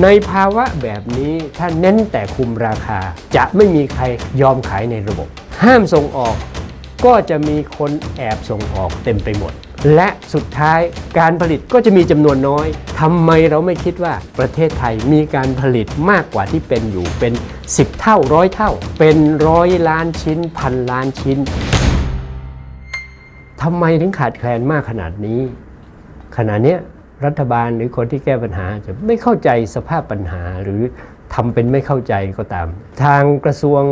ในภาวะแบบนี้ถ้าเน้นแต่คุมราคา จะไม่มีใครยอมขายในระบบ ห้ามส่งออก ก็จะมีคนแอบส่งออกเต็มไปหมด และสุดท้ายการผลิตก็จะมีจำนวนน้อยทำไมเราไม่คิดว่าประเทศไทยมีการผลิตมากกว่าที่เป็นอยู่เป็น 10 เท่าร้อยเท่า เป็นร้อยล้านชิ้นพันล้านชิ้นทำไมถึงขาดแคลนมากขนาดนี้ ขณะเนี้ย รัฐบาลหรือคนที่แก้ปัญหาจะไม่เข้าใจสภาพปัญหาหรือทำเป็นไม่เข้าใจก็ตาม ทางกระทรวง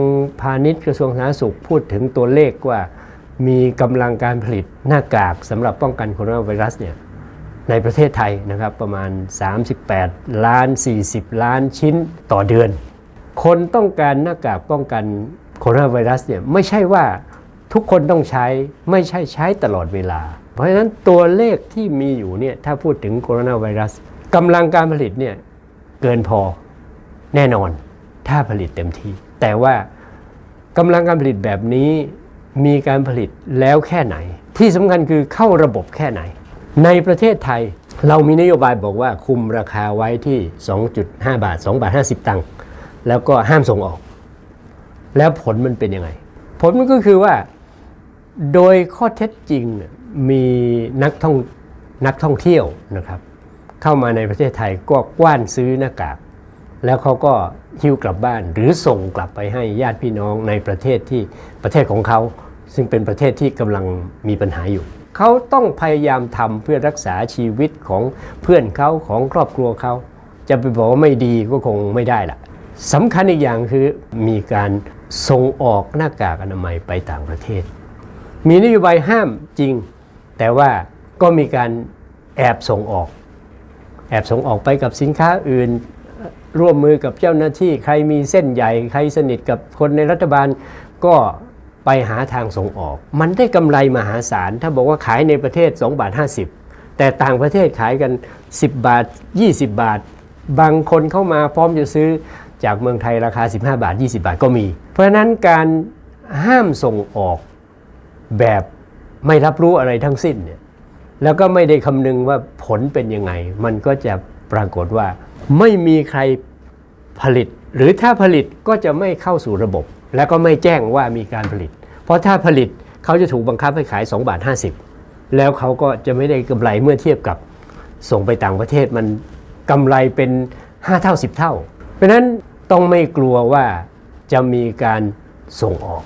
พาณิชย์กระทรวงสาธารณสุขพูดถึงตัวเลขว่า มีกำลังการผลิตหน้ากากสำหรับป้องกันโคโรนาไวรัสเนี่ยในประเทศไทยนะครับประมาณ 38 ล้าน 40 ล้านชิ้นต่อเดือน คนต้องการหน้ากากป้องกันโคโรนาไวรัสเนี่ยไม่ใช่ว่าทุกคนต้องใช้ไม่ใช่ใช้ตลอดเวลา เพราะฉะนั้นตัวเลขที่มีอยู่เนี่ยถ้าพูดถึงโคโรนาไวรัสกำลังการผลิตเนี่ยเกินพอแน่นอนถ้าผลิตเต็มที่ แต่ว่ากำลังการผลิตแบบนี้มีการผลิตแล้วแค่ไหน ที่สำคัญคือเข้าระบบแค่ไหน ในประเทศไทยเรามีนโยบายบอกว่าคุมราคาไว้ที่ 2.5 บาท 2 บาท 50 ตังค์แล้วก็ห้ามส่งออก แล้วผลมันเป็นยังไง ผลมันก็คือว่า โดยข้อเท็จจริงเนี่ย มีนักท่องนักท่องเที่ยวนะครับ เข้ามาในประเทศไทยก็กว้านซื้อหน้ากาก แล้วเขาก็หิ้วกลับบ้านหรือส่งกลับไปให้ญาติพี่น้องในประเทศที่ประเทศของเขา ซึ่งเป็นประเทศที่กำลังมีปัญหาอยู่ เขาต้องพยายามทำเพื่อรักษาชีวิตของเพื่อนเขาของครอบครัวเขาจะไปบอกว่าไม่ดีก็คงไม่ได้ละสำคัญอีกอย่างคือมีการส่งออกหน้ากากอนามัยไปต่างประเทศ มีนโยบายห้ามจริง แต่ว่าก็มีการแอบส่งออก แอบส่งออกไปกับสินค้าอื่นร่วมมือกับเจ้าหน้าที่ใครมีเส้นใหญ่ใครสนิทกับคนในรัฐบาลก็ไปหาทางส่งออก มันได้กำไรมหาศาล ถ้าบอกว่าขายในประเทศ 2 บาท 50 แต่ต่างประเทศขายกัน 10 บาท 20 บาท บางคนเข้ามาพร้อมจะซื้อจากเมืองไทยราคา 15 บาท 20 บาทก็มี เพราะฉะนั้นการห้ามส่งออกแบบ ไม่รับรู้อะไรทั้งสิ้นเนี่ยแล้วก็ไม่ได้คำนึงว่าผลเป็นยังไง มันก็จะปรากฏว่า ไม่มีใครผลิต หรือถ้าผลิตก็จะไม่เข้าสู่ระบบ แล้วก็ไม่แจ้งว่ามีการผลิต เพราะถ้าผลิตเขาจะถูกบังคับให้ขาย2บาท50 แล้วเขาก็จะไม่ได้กำไรเมื่อเทียบกับส่งไปต่างประเทศมันกำไรเป็น 5 เท่า 10 เท่า เพราะฉะนั้นต้องไม่กลัวว่าจะมีการส่งออก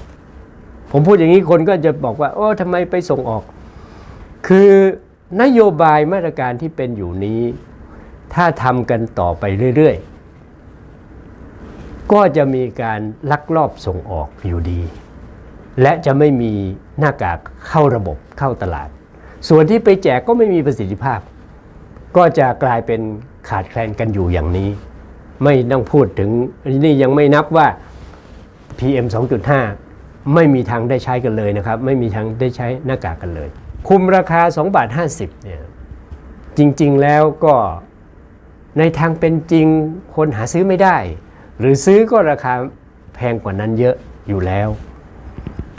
ผมพูดอย่างนี้คนก็จะบอกว่า โอ้ทำไมไปส่งออก คือนโยบายมาตรการที่เป็นอยู่นี้ ถ้าทำกันต่อไปเรื่อยๆ ก็จะมีการลักลอบส่งออกอยู่ดี และจะไม่มีหน้ากากเข้าระบบเข้าตลาด ส่วนที่ไปแจกก็ไม่มีประสิทธิภาพ ก็จะกลายเป็นขาดแคลนกันอยู่อย่างนี้ ไม่ต้องพูดถึงนี่ยังไม่นับว่า PM 2.5 ไม่มีทางได้ใช้กันเลยนะครับ ไม่มีทางได้ใช้หน้ากากกันเลย คุมราคา2บาท50เนี่ยจริงๆแล้วก็ในทางเป็นจริงคนหาซื้อไม่ได้ หรือซื้อก็ราคาแพงกว่านั้นเยอะอยู่แล้ว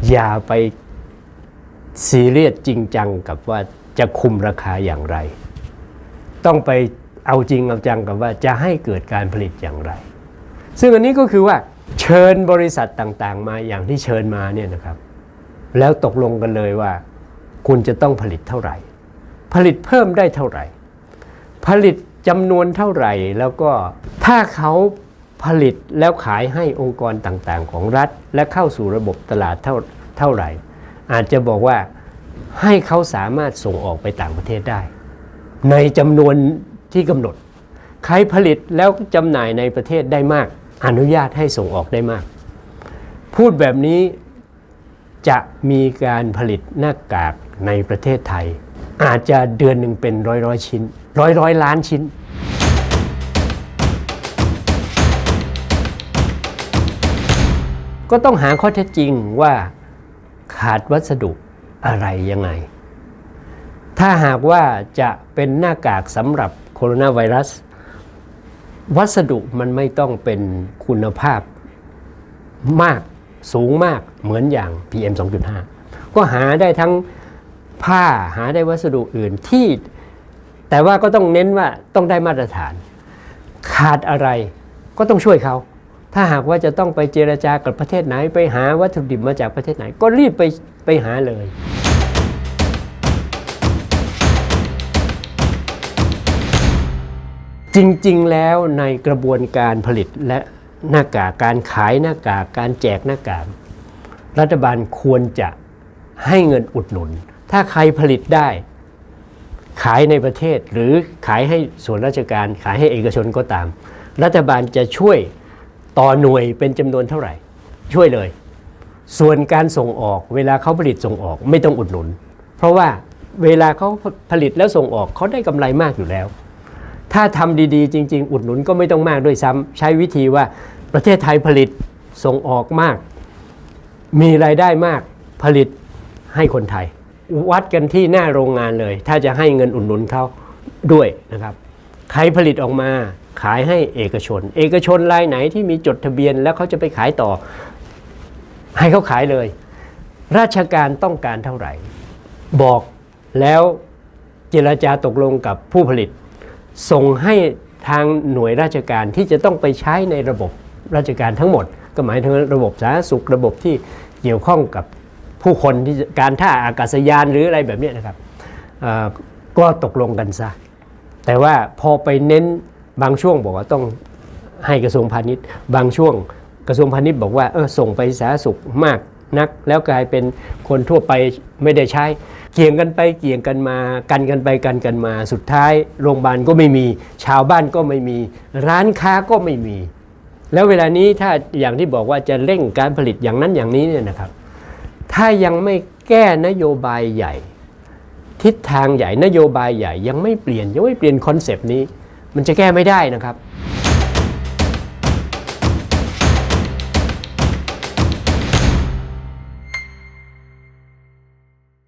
อย่าไปซีเรียสจริงจังกับว่าจะคุมราคาอย่างไร ต้องไปเอาจริงเอาจังกับว่าจะให้เกิดการผลิตอย่างไร ซึ่งอันนี้ก็คือว่า เชิญบริษัทต่างๆ มาอย่างที่เชิญมาเนี่ยนะครับ แล้วตกลงกันเลยว่า คุณจะต้องผลิตเท่าไหร่ ผลิตเพิ่มได้เท่าไหร่ ผลิตจำนวนเท่าไหร่แล้วก็ถ้าเขาผลิตแล้วขายให้องค์กรต่างๆ ของรัฐ และเข้าสู่ระบบตลาดเท่าเท่าไหร่ อาจจะบอกว่าให้เขาสามารถส่งออกไปต่างประเทศได้ ในจำนวนที่กำหนด ใครผลิตแล้วจำหน่ายในประเทศได้มาก อนุญาตให้ส่งออกได้มาก พูดแบบนี้จะมีการผลิตหน้ากากในประเทศไทย อาจจะเดือนหนึ่งเป็นร้อยร้อยชิ้น ร้อยร้อยล้านชิ้น ก็ต้องหาข้อเท็จจริงว่าขาดวัสดุอะไรยังไง ถ้าหากว่าจะเป็นหน้ากากสำหรับโคโรนาไวรัส วัสดุมันไม่ต้องเป็นคุณภาพมากสูงมากเหมือนอย่าง PM 2.5 ก็หาได้ทั้งผ้าหาได้วัสดุอื่นที่ แต่ว่าก็ต้องเน้นว่าต้องได้มาตรฐาน ขาดอะไรก็ต้องช่วยเขา ถ้าหากว่าจะต้องไปเจรจากับประเทศไหน ไปหาวัตถุดิบมาจากประเทศไหน ก็รีบไปไปหาเลย จริงๆแล้วในกระบวนการผลิตและหน้ากากการขายหน้ากากการแจกหน้ากากรัฐบาลควรจะให้เงินอุดหนุน ถ้าใครผลิตได้ ขายในประเทศหรือขายให้ส่วนราชการขายให้เอกชนก็ตาม รัฐบาลจะช่วยต่อหน่วยเป็นจำนวนเท่าไหร่ ช่วยเลย ส่วนการส่งออกเวลาเขาผลิตส่งออกไม่ต้องอุดหนุน เพราะว่าเวลาเขาผลิตแล้วส่งออกเขาได้กำไรมากอยู่แล้ว ถ้าทำดีๆ จริง ๆ อุดหนุนก็ไม่ต้องมากด้วยซ้ำใช้วิธีว่าประเทศไทยผลิตส่งออกมาก มีรายได้มากผลิตให้คนไทย วัดกันที่หน้าโรงงานเลย ถ้าจะให้เงินอุดหนุนเขาด้วยนะครับใครผลิตออกมาขายให้เอกชน เอกชนรายไหนที่มีจดทะเบียนแล้วเขาจะไปขายต่อ ให้เขาขายเลย ราชการต้องการเท่าไหร่ บอกแล้วเจรจาตกลงกับผู้ผลิต ส่งให้ทางหน่วยราชการที่จะต้องไปใช้ในระบบราชการทั้งหมด ก็หมายถึงระบบสาธารณสุขระบบที่เกี่ยวข้องกับผู้คนที่การท่าอากาศยานหรืออะไรแบบนี้นะครับก็ตกลงกันซะแต่ว่าพอไปเน้นบางช่วงบอกว่าต้องให้กระทรวงพาณิชย์ บางช่วงกระทรวงพาณิชย์บอกว่าเออส่งไปสาธารณสุขมาก นัก แล้วกลายเป็นคนทั่วไปไม่ได้ใช้ เกี่ยงกันไปเกี่ยงกันมา กันกันไปกันกันมา สุดท้ายโรงพยาบาลก็ไม่มี ชาวบ้านก็ไม่มี ร้านค้าก็ไม่มี แล้วเวลานี้ถ้าอย่างที่บอกว่าจะเร่งการผลิตอย่างนั้นอย่างนี้เนี่ยนะครับ ถ้ายังไม่แก้นโยบายใหญ่ ทิศทางใหญ่นโยบายใหญ่ ยังไม่เปลี่ยนยังไม่เปลี่ยนคอนเซปต์นี้ มันจะแก้ไม่ได้นะครับ